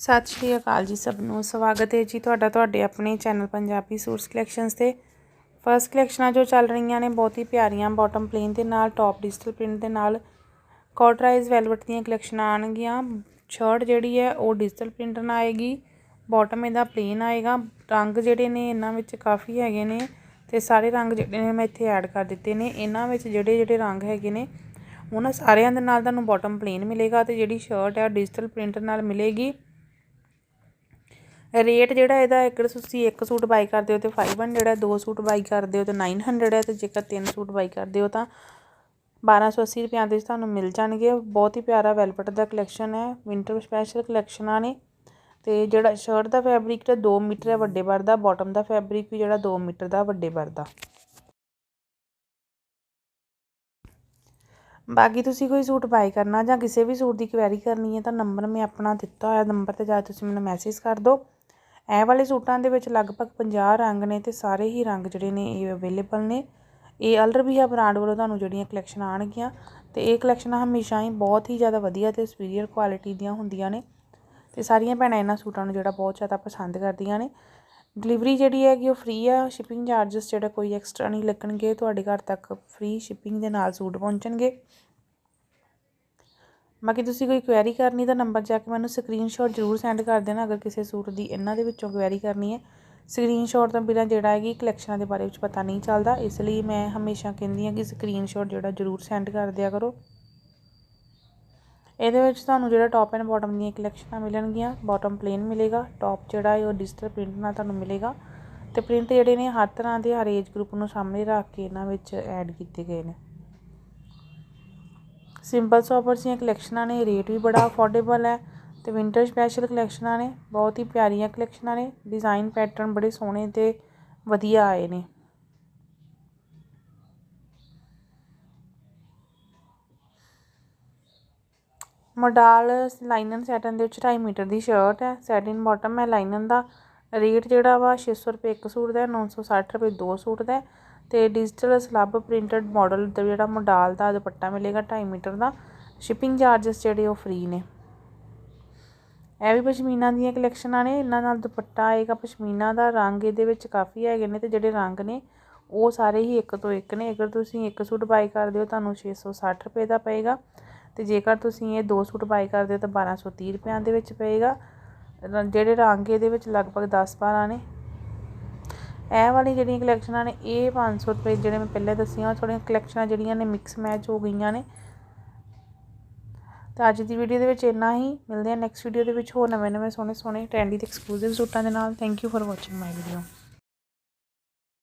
ਸਤਿ ਸ਼੍ਰੀ ਅਕਾਲ ਜੀ ਸਭ ਨੂੰ। ਸਵਾਗਤ ਹੈ ਜੀ ਤੁਹਾਡਾ ਤੁਹਾਡੇ ਆਪਣੇ ਚੈਨਲ ਪੰਜਾਬੀ ਸੂਟਸ ਕਲੈਕਸ਼ਨਸ ਤੇ। ਫਰਸਟ ਕਲੈਕਸ਼ਨਾਂ ਜੋ ਚੱਲ ਰਹੀਆਂ ਨੇ ਬਹੁਤ ਹੀ ਪਿਆਰੀਆਂ ਬਾਟਮ ਪਲੇਨ ਦੇ ਨਾਲ ਟੌਪ ਡਿਜੀਟਲ ਪ੍ਰਿੰਟ ਦੇ ਨਾਲ। ਕਾਟਰਾਈਜ਼ ਵੈਲਵਟ ਦੀਆਂ ਕਲੈਕਸ਼ਨਾਂ ਆਣਗੀਆਂ ਸ਼ਰਟ ਜਿਹੜੀ ਹੈ ਉਹ ਡਿਜੀਟਲ ਪ੍ਰਿੰਟ ਨਾਲ ਆਏਗੀ। ਬਾਟਮ ਇਹਦਾ ਪਲੇਨ ਆਏਗਾ। ਰੰਗ ਜਿਹੜੇ ਨੇ ਇਹਨਾਂ ਵਿੱਚ ਕਾਫੀ ਹੈਗੇ ਨੇ ਤੇ ਸਾਰੇ ਰੰਗ ਜਿਹੜੇ ਨੇ ਮੈਂ ਇੱਥੇ ਐਡ ਕਰ ਦਿੱਤੇ ਨੇ। ਇਹਨਾਂ ਵਿੱਚ ਜਿਹੜੇ ਜਿਹੜੇ ਰੰਗ ਹੈਗੇ ਨੇ, ਉਹਨਾਂ ਸਾਰਿਆਂ ਦੇ ਨਾਲ ਤੁਹਾਨੂੰ ਬਾਟਮ ਪਲੇਨ ਮਿਲੇਗਾ ਤੇ ਜਿਹੜੀ ਸ਼ਰਟ ਹੈ ਡਿਜੀਟਲ ਪ੍ਰਿੰਟ ਨਾਲ ਮਿਲੇਗੀ। ਰੇਟ ਜਿਹੜਾ ਇਹਦਾ ਇੱਕ ਤੁਸੀਂ ਇੱਕ ਸੂਟ ਬਾਈ ਕਰਦੇ ਹੋ ਤੇ 500 ਹੈ ਦੋ ਸੂਟ ਬਾਈ ਕਰਦੇ ਹੋ ਤੇ 900 ਹੈ ਤੇ ਜੇਕਰ ਤਿੰਨ ਸੂਟ ਬਾਈ ਕਰਦੇ ਹੋ ਤਾਂ 1280 ਰੁਪਏ ਦੇ ਵਿੱਚ ਤੁਹਾਨੂੰ ਮਿਲ ਜਾਣਗੇ। ਬਹੁਤ ਹੀ ਪਿਆਰਾ ਵੈਲਵਟ ਦਾ ਕਲੈਕਸ਼ਨ ਹੈ ਵਿੰਟਰ ਸਪੈਸ਼ਲ ਕਲੈਕਸ਼ਨਾਂ ਨੇ ਤੇ ਜਿਹੜਾ ਸ਼ਰਟ ਦਾ ਫੈਬਰਿਕ ਤੇ 2 ਮੀਟਰ ਹੈ ਵੱਡੇ ਬਰ ਦਾ ਬਾਟਮ ਦਾ ਫੈਬਰਿਕ ਵੀ ਜਿਹੜਾ 2 ਮੀਟਰ ਦਾ, ਵੱਡੇ ਬਰ ਦਾ। ਬਾਕੀ ਤੁਸੀਂ ਕੋਈ ਸੂਟ ਬਾਈ ਕਰਨਾ ਜਾਂ ਕਿਸੇ ਵੀ ਸੂਟ ਦੀ ਕੁਐਰੀ ਕਰਨੀ ਹੈ ਤਾਂ ਨੰਬਰ ਮੈਂ ਆਪਣਾ ਦਿੱਤਾ ਹੋਇਆ ਨੰਬਰ ਤੇ ਜਾ ਤੁਸੀਂ ਮੈਨੂੰ ਮੈਸੇਜ ਕਰ ਦਿਓ। ਇਹ ਵਾਲੇ ਸੂਟਾਂ ਦੇ ਵਿੱਚ ਲਗਭਗ 50 ਰੰਗ ਨੇ ਅਤੇ ਸਾਰੇ ਹੀ ਰੰਗ ਜਿਹੜੇ ਨੇ ਇਹ ਅਵੇਲੇਬਲ ਨੇ। ਇਹ ਅਲਰਬੀਆ ਬ੍ਰਾਂਡ ਵੱਲੋਂ ਤੁਹਾਨੂੰ ਜਿਹੜੀਆਂ ਕਲੈਕਸ਼ਨ ਆਉਣਗੀਆਂ ਅਤੇ ਇਹ ਕਲੈਕਸ਼ਨਾਂ ਹਮੇਸ਼ਾ ਹੀ ਬਹੁਤ ਹੀ ਜ਼ਿਆਦਾ ਵਧੀਆ ਅਤੇ ਸੁਪੀਰੀਅਰ ਕੁਆਲਿਟੀ ਦੀਆਂ ਹੁੰਦੀਆਂ ਨੇ। ਅਤੇ ਸਾਰੀਆਂ ਭੈਣਾਂ ਇਹਨਾਂ ਸੂਟਾਂ ਨੂੰ ਜਿਹੜਾ ਬਹੁਤ ਜ਼ਿਆਦਾ ਪਸੰਦ ਕਰਦੀਆਂ ਨੇ। ਡਿਲੀਵਰੀ ਜਿਹੜੀ ਹੈਗੀ ਉਹ ਫ੍ਰੀ ਆ ਸ਼ਿਪਿੰਗ ਚਾਰजेस ਜਿਹੜਾ ਕੋਈ ਐਕਸਟਰਾ ਨਹੀਂ ਲੱਗਣਗੇ, ਤੁਹਾਡੇ ਘਰ ਤੱਕ ਫ੍ਰੀ ਸ਼ਿਪਿੰਗ ਦੇ ਨਾਲ ਸੂਟ ਪਹੁੰਚਣਗੇ। ਬਾਕੀ ਤੁਸੀਂ ਕੋਈ ਕੁਐਰੀ ਕਰਨੀ ਤਾਂ ਨੰਬਰ ਜਾ ਕੇ ਮੈਨੂੰ ਸਕਰੀਨਸ਼ਾਟ ਜ਼ਰੂਰ ਸੈਂਡ ਕਰ ਦੇਣਾ ਅਗਰ ਕਿਸੇ ਸੂਟ ਦੀ ਇਹਨਾਂ ਦੇ ਵਿੱਚੋਂ ਕੁਐਰੀ ਕਰਨੀ ਹੈ। ਸਕਰੀਨਸ਼ਾਟ ਤੋਂ ਬਿਨਾਂ ਜਿਹੜਾ ਹੈਗੀ ਕਲੈਕਸ਼ਨਾਂ ਦੇ ਬਾਰੇ ਵਿੱਚ ਪਤਾ ਨਹੀਂ ਚੱਲਦਾ, ਇਸ ਲਈ ਮੈਂ ਹਮੇਸ਼ਾ ਕਹਿੰਦੀ ਹਾਂ ਕਿ ਸਕਰੀਨਸ਼ਾਟ ਜਿਹੜਾ ਜ਼ਰੂਰ ਸੈਂਡ ਕਰ ਦਿਆ ਕਰੋ। ਇਹਦੇ ਵਿੱਚ ਤੁਹਾਨੂੰ ਜਿਹੜਾ ਟੌਪ ਐਂਡ ਬਾਟਮ ਦੀਆਂ ਕਲੈਕਸ਼ਨਾਂ ਮਿਲਣਗੀਆਂ ਬਾਟਮ ਪਲੇਨ ਮਿਲੇਗਾ ਟੌਪ ਜਿਹੜਾ ਹੈ ਉਹ ਡਿਜੀਟਲ ਪ੍ਰਿੰਟ ਨਾਲ ਤੁਹਾਨੂੰ ਮਿਲੇਗਾ ਤੇ ਪ੍ਰਿੰਟ ਜਿਹੜੇ ਨੇ ਹਰ ਤਰ੍ਹਾਂ ਦੇ ਹਰ ਏਜ ਗਰੁੱਪ ਨੂੰ ਸਾਹਮਣੇ ਰੱਖ ਕੇ ਇਹਨਾਂ ਵਿੱਚ ਐਡ ਕੀਤੇ ਗਏ ਨੇ। ਸਿੰਪਲ ਸੋਬਰਸ ਦੀਆਂ ਕਲੈਕਸ਼ਨਾਂ ਨੇ ਰੇਟ ਵੀ ਬੜਾ ਅਫੋਰਡੇਬਲ ਹੈ ਅਤੇ ਵਿੰਟਰ ਸਪੈਸ਼ਲ ਕਲੈਕਸ਼ਨਾਂ ਨੇ, ਬਹੁਤ ਹੀ ਪਿਆਰੀਆਂ ਕਲੈਕਸ਼ਨਾਂ ਨੇ ਡਿਜ਼ਾਇਨ ਪੈਟਰਨ ਬੜੇ ਸੋਹਣੇ ਅਤੇ ਵਧੀਆ ਆਏ ਨੇ। ਮੋਡਾਲ ਲਾਈਨਨ ਸੈਟਨ ਦੇ ਵਿੱਚ 2.5 ਮੀਟਰ ਦੀ ਸ਼ਰਟ ਹੈ ਸੈਟਿਨ ਬਾਟਮ ਹੈ ਲਾਈਨਨ ਦਾ। ਰੇਟ ਜਿਹੜਾ ਵਾ 600 ਰੁਪਏ ਇੱਕ ਸੂਟ ਦਾ 960 ਰੁਪਏ ਦੋ ਸੂਟ ਦਾ ਤੇ ਡਿਜੀਟਲ ਸਲੱਬ ਪ੍ਰਿੰਟਡ ਮਾਡਲ ਦਾ ਜਿਹੜਾ ਮੋਡਾਲ ਦਾ ਦੁਪੱਟਾ ਮਿਲੇਗਾ 2.5 ਮੀਟਰ ਦਾ ਸ਼ਿਪਿੰਗ ਚਾਰजेस ਜਿਹੜੇ ਉਹ ਫ੍ਰੀ ਨੇ। ਇਹ ਵੀ ਪਸ਼ਮੀਨਾ ਦੀਆਂ ਕਲੈਕਸ਼ਨਾਂ ਨੇ, ਇਹਨਾਂ ਨਾਲ ਦੁਪੱਟਾ ਆਏਗਾ, ਪਸ਼ਮੀਨਾ ਦਾ ਰੰਗ ਇਹਦੇ ਵਿੱਚ ਕਾਫੀ ਹੈਗੇ ਨੇ ਤੇ ਜਿਹੜੇ ਰੰਗ ਨੇ ਉਹ ਸਾਰੇ ਹੀ ਇੱਕ ਤੋਂ ਇੱਕ ਨੇ। ਅਗਰ ਤੁਸੀਂ ਇੱਕ ਸੂਟ ਬਾਈ ਕਰਦੇ ਹੋ, ਤੁਹਾਨੂੰ 660 ਰੁਪਏ ਦਾ ਪਏਗਾ ਤੇ ਜੇਕਰ ਤੁਸੀਂ ਇਹ ਦੋ ਸੂਟ ਬਾਈ ਕਰਦੇ ਹੋ, ਤਾਂ 1230 ਰੁਪਿਆਂ ਦੇ ਵਿੱਚ ਪਏਗਾ। ਜਿਹੜੇ ਰੰਗ ਇਹਦੇ ਵਿੱਚ ਲਗਭਗ 10 12 ਨੇ। ਇਹ ਵਾਲੀ ਜਿਹੜੀਆਂ ਕਲੈਕਸ਼ਨਾਂ ਨੇ, ਇਹ 500 ਰੁਪਏ ਜਿਹੜੇ ਮੈਂ ਪਹਿਲੇ ਦੱਸੀਆਂ ਥੋੜੀਆਂ ਕਲੈਕਸ਼ਨਾਂ ਜਿਹੜੀਆਂ ਨੇ ਮਿਕਸ ਮੈਚ ਹੋ ਗਈਆਂ ਨੇ। ਤਾਂ ਅੱਜ ਦੀ ਵੀਡੀਓ ਦੇ ਵਿੱਚ ਇੰਨਾ ਹੀ। ਮਿਲਦੇ ਆ ਨੈਕਸਟ ਵੀਡੀਓ ਦੇ ਵਿੱਚ ਹੋਰ ਨਵੇਂ ਨਵੇਂ ਸੋਹਣੇ ਸੋਹਣੇ ਟ੍ਰੈਂਡੀ ਤੇ ਐਕਸਕਲੂਸਿਵ ਸੂਟਾਂ ਦੇ ਨਾਲ। Thank you for watching my video